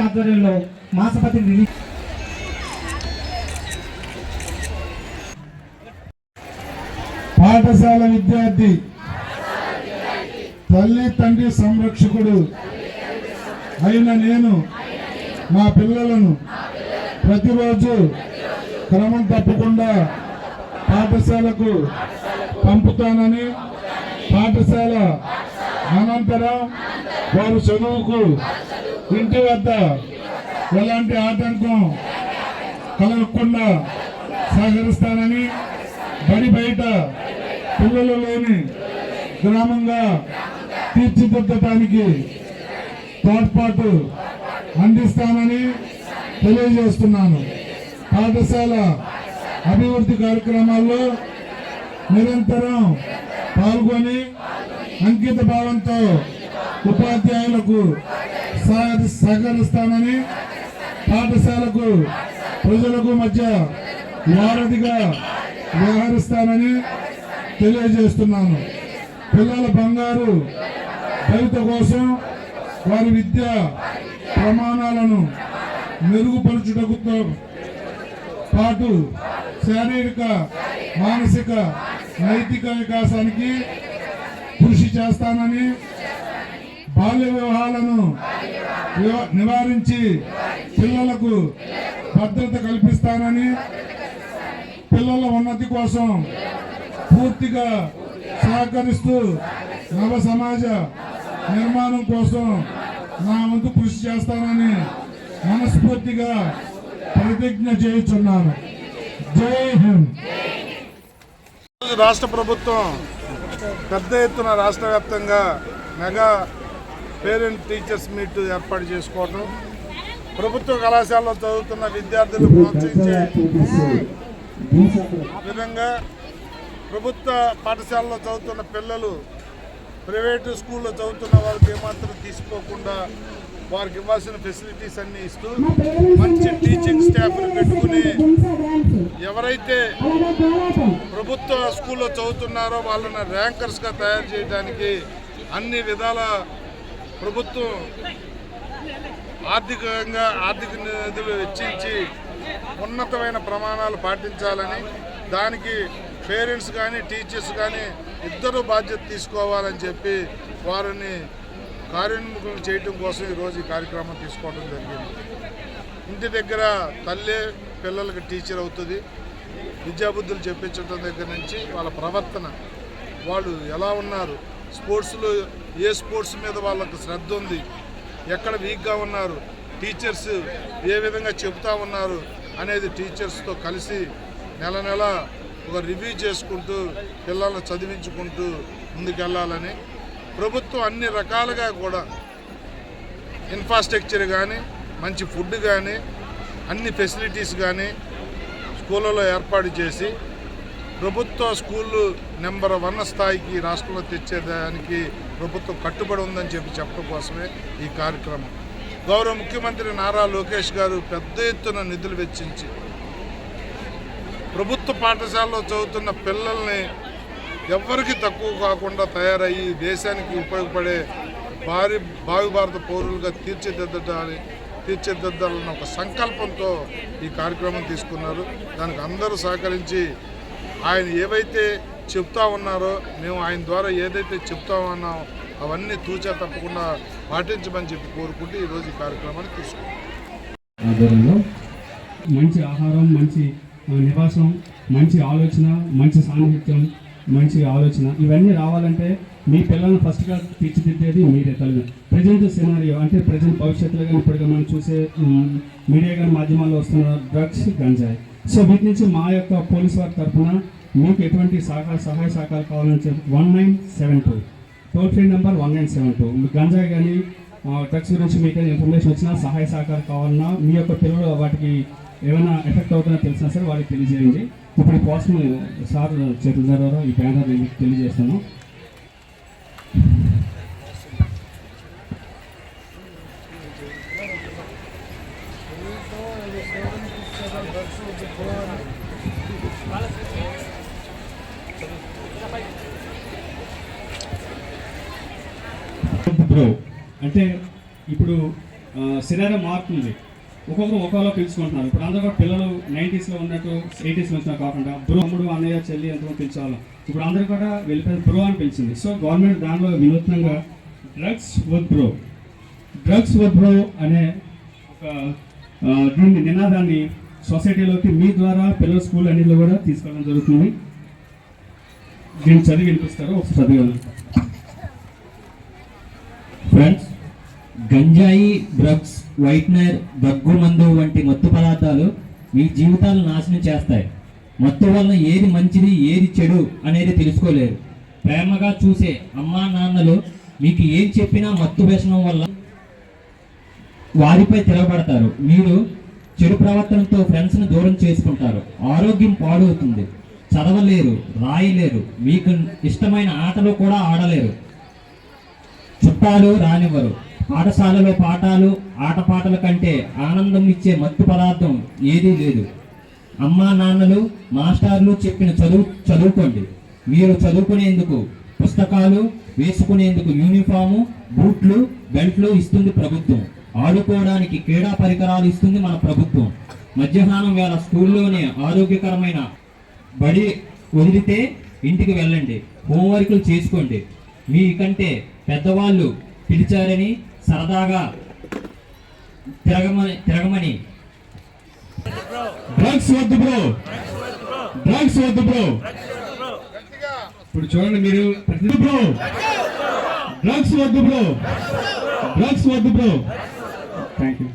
ఆధ్వర్యంలో మాసపత్రిక రిలీజ్ పాఠశాల విద్యార్థి తల్లి తండ్రి సంరక్షకుడు అయిన నేను మా పిల్లలను ప్రతిరోజు క్రమం తప్పకుండా పాఠశాలకు పంపుతానని పాఠశాల అనంతరం వారు చదువుకు ఇంటి వద్ద ఎలాంటి ఆటంకం కలగకుండా సహకరిస్తానని బడి బయట పిల్లలు లేని గ్రామంగా తీర్చిదిద్దటానికి తోడ్పాటు అందిస్తానని తెలియజేస్తున్నాను. పాఠశాల అభివృద్ధి కార్యక్రమాల్లో నిరంతరం పాల్గొని అంకిత భావంతో ఉపాధ్యాయులకు సహకరిస్తానని పాఠశాలకు ప్రజలకు మధ్య వారధిగా వ్యవహరిస్తానని తెలియజేస్తున్నాను. పిల్లల బంగారు భవిత కోసం వారి విద్యా ప్రమాణాలను మెరుగుపరచుటకుతో పాటు శారీరక మానసిక నైతిక వికాసానికి కృషి చేస్తానని బాల్య వివాహాలను నివారించి పిల్లలకు భద్రత కల్పిస్తానని పిల్లల ఉన్నతి కోసం పూర్తిగా సహకరిస్తూ నవ సమాజ నిర్మాణం కోసం నా వంతు కృషి చేస్తానని మనస్ఫూర్తిగా ప్రతిజ్ఞ చేయుచున్నాను. జై హింద్. రాష్ట్ర ప్రభుత్వం పెద్ద ఎత్తున రాష్ట్ర వ్యాప్తంగా మెగా పేరెంట్ టీచర్స్ మీట్ ఏర్పాటు చేసుకోవడం ప్రభుత్వ కళాశాలలో చదువుతున్న విద్యార్థులు ప్రోత్సహించే విధంగా ప్రభుత్వ పాఠశాలలో చదువుతున్న పిల్లలు ప్రైవేటు స్కూల్లో చదువుతున్న వాళ్ళకి ఏమాత్రం తీసుకోకుండా వారికి ఇవ్వాల్సిన ఫెసిలిటీస్ అన్నీ ఇస్తూ మంచి టీచింగ్ స్టాఫ్ని పెట్టుకుని ఎవరైతే ప్రభుత్వ స్కూల్లో చదువుతున్నారో వాళ్ళని ర్యాంకర్స్గా తయారు చేయడానికి అన్ని విధాల ప్రభుత్వం ఆర్థికంగా ఆర్థిక నిధులు వెచ్చించి ఉన్నతమైన ప్రమాణాలు పాటించాలని దానికి పేరెంట్స్ కానీ టీచర్స్ కానీ ఇద్దరు బాధ్యత తీసుకోవాలని చెప్పి వారిని కార్యోన్ముఖం చేయటం కోసం ఈరోజు ఈ కార్యక్రమం తీసుకోవడం జరిగింది. ఇంటి దగ్గర తల్లే పిల్లలకి టీచర్ అవుతుంది. విద్యాబుద్ధులు చెప్పించడం దగ్గర నుంచి వాళ్ళ ప్రవర్తన వాళ్ళు ఎలా ఉన్నారు స్పోర్ట్స్లో ఏ స్పోర్ట్స్ మీద వాళ్ళకు శ్రద్ధ ఉంది ఎక్కడ వీక్గా ఉన్నారు టీచర్స్ ఏ విధంగా చెబుతా ఉన్నారు అనేది టీచర్స్తో కలిసి నెల నెల ఒక రివ్యూ చేసుకుంటూ పిల్లల్ని చదివించుకుంటూ ముందుకెళ్ళాలని ప్రభుత్వం అన్ని రకాలుగా కూడా ఇన్ఫ్రాస్ట్రక్చర్ కానీ మంచి ఫుడ్ కానీ అన్ని ఫెసిలిటీస్ కానీ స్కూళ్ళలో ఏర్పాటు చేసి ప్రభుత్వ స్కూళ్ళు నెంబర్ వన్ స్థాయికి రాష్ట్రంలో తెచ్చేదానికి ప్రభుత్వం కట్టుబడి ఉందని చెప్పి చెప్పడం కోసమే ఈ కార్యక్రమం. గౌరవ ముఖ్యమంత్రి నారా లోకేష్ గారు పెద్ద ఎత్తున నిధులు వెచ్చించి ప్రభుత్వ పాఠశాలలో చదువుతున్న పిల్లల్ని ఎవరికి తక్కువ కాకుండా తయారయ్యి దేశానికి ఉపయోగపడే భారీ భావి భారత పౌరులుగా తీర్చిదిద్దడాలి తీర్చిదిద్దాలన్న ఒక సంకల్పంతో ఈ కార్యక్రమం తీసుకున్నారు. దానికి అందరూ సహకరించి ఆయన ఏవైతే చెప్తా ఉన్నారో మేము ఆయన ద్వారా ఏదైతే చెప్తా ఉన్నామో అవన్నీ తూచా తప్పకుండా పాటించమని చెప్పి కోరుకుంటూ ఈరోజు ఈ కార్యక్రమాన్ని తీసుకున్నాం. మంచి ఆహారం మంచి నివాసం మంచి ఆలోచన మంచి సాన్నిహిత్యం మంచి ఆలోచన ఇవన్నీ రావాలంటే మీ పిల్లల్ని ఫస్ట్గా తీర్చిదిద్దేది మీరే తల్లి. ప్రజెంట్ సినారియో అంటే ప్రజెంట్ భవిష్యత్తులో కానీ ఇప్పటికే మనం చూసే మీడియా కానీ మాధ్యమాల్లో వస్తున్న డ్రగ్స్ గంజాయి. సో వీటి నుంచి మా యొక్క పోలీస్ వారి తరఫున మీకు ఎటువంటి సహకార సహాయ సహకారాలు కావాలని చెప్పి one nine seven two. Toll free number one nine seven two. మీకు గంజాయి కానీ డ్రగ్స్ గురించి మీకు ఏదైనా ఇన్ఫర్మేషన్ వచ్చినా సహాయ సహకారం కావాలన్నా మీ యొక్క పిల్లలు వాటికి ఏమైనా ఎఫెక్ట్ అవుతుందో తెలిసినా సరే వాళ్ళకి తెలియజేయండి. ఇప్పుడు ఈ కోసం సార్ చేతుల ద్వారా ఈ బ్యానర్ నేను తెలియజేస్తాను. బ్రో అంటే ఇప్పుడు శరీరం మారుతుంది ఒక్కొక్కరు ఒక్కోలా పిలుచుకుంటున్నారు. ఇప్పుడు అందరూ కూడా పిల్లలు నైంటీస్లో ఉన్నట్టు ఎయిటీస్లో వచ్చినా కాకుండా బ్రో అమ్ముడు అన్నయ్య చెల్లి ఎంతో పిలిచేవాళ్ళం. ఇప్పుడు అందరూ కూడా వెళ్ళిపోయి బ్రో అని పిలిచింది. సో గవర్నమెంట్ దానిలో వినూత్నంగా డ్రగ్స్ వద్ బ్రో. డ్రగ్స్ వద్ బ్రో అనే ఒక దీన్ని నినాదాన్ని సొసైటీలోకి మీ ద్వారా పిల్లల స్కూల్ అన్నింటిలో కూడా తీసుకెళ్ళడం జరుగుతుంది. దీన్ని చదివి వినిపిస్తారు. ఒక చదివాను ఫ్రెండ్స్ గంజాయి డ్రగ్స్ వైట్నర్ దగ్గు మందు వంటి మత్తు పదార్థాలు మీ జీవితాలను నాశనం చేస్తాయి. మత్తు వలన ఏది మంచిది ఏది చెడు అనేది తెలుసుకోలేరు. ప్రేమగా చూసే అమ్మా నాన్నలు మీకు ఏం చెప్పినా మత్తు వ్యసనం వల్ల వారిపై తిరగబడతారు మీరు చెడు ప్రవర్తనతో ఫ్రెండ్స్ను దూరం చేసుకుంటారు. ఆరోగ్యం పాడవుతుంది. చదవలేరు రాయలేరు. మీకు ఇష్టమైన ఆటలు కూడా ఆడలేరు. చుట్టాలు రానివ్వరు. పాఠశాలలో పాఠాలు ఆటపాటల కంటే ఆనందం ఇచ్చే మత్తు పదార్థం ఏదీ లేదు. అమ్మా నాన్నలు మాస్టర్లు చెప్పిన చదువు చదువుకోండి. మీరు చదువుకునేందుకు పుస్తకాలు వేసుకునేందుకు యూనిఫాము బూట్లు బెల్ట్లు ఇస్తుంది ప్రభుత్వం. ఆడుకోవడానికి క్రీడా పరికరాలు ఇస్తుంది మన ప్రభుత్వం. మధ్యాహ్నం వేళ స్కూల్లోనే ఆరోగ్యకరమైన బడి వదిలితే ఇంటికి వెళ్ళండి. హోంవర్క్లు చేసుకోండి. మీకంటే పెద్దవాళ్ళు పిలిచారని సరదాగా తిరగమని తిరగమని. డ్రగ్స్ వద్దు బ్రో. డ్రగ్స్ వద్దు బ్రో. ఇప్పుడు చూడండి మీరు ప్రతి బ్రో. డ్రగ్స్ వద్దు బ్రో. డ్రగ్స్ వద్దు బ్రో. Thank you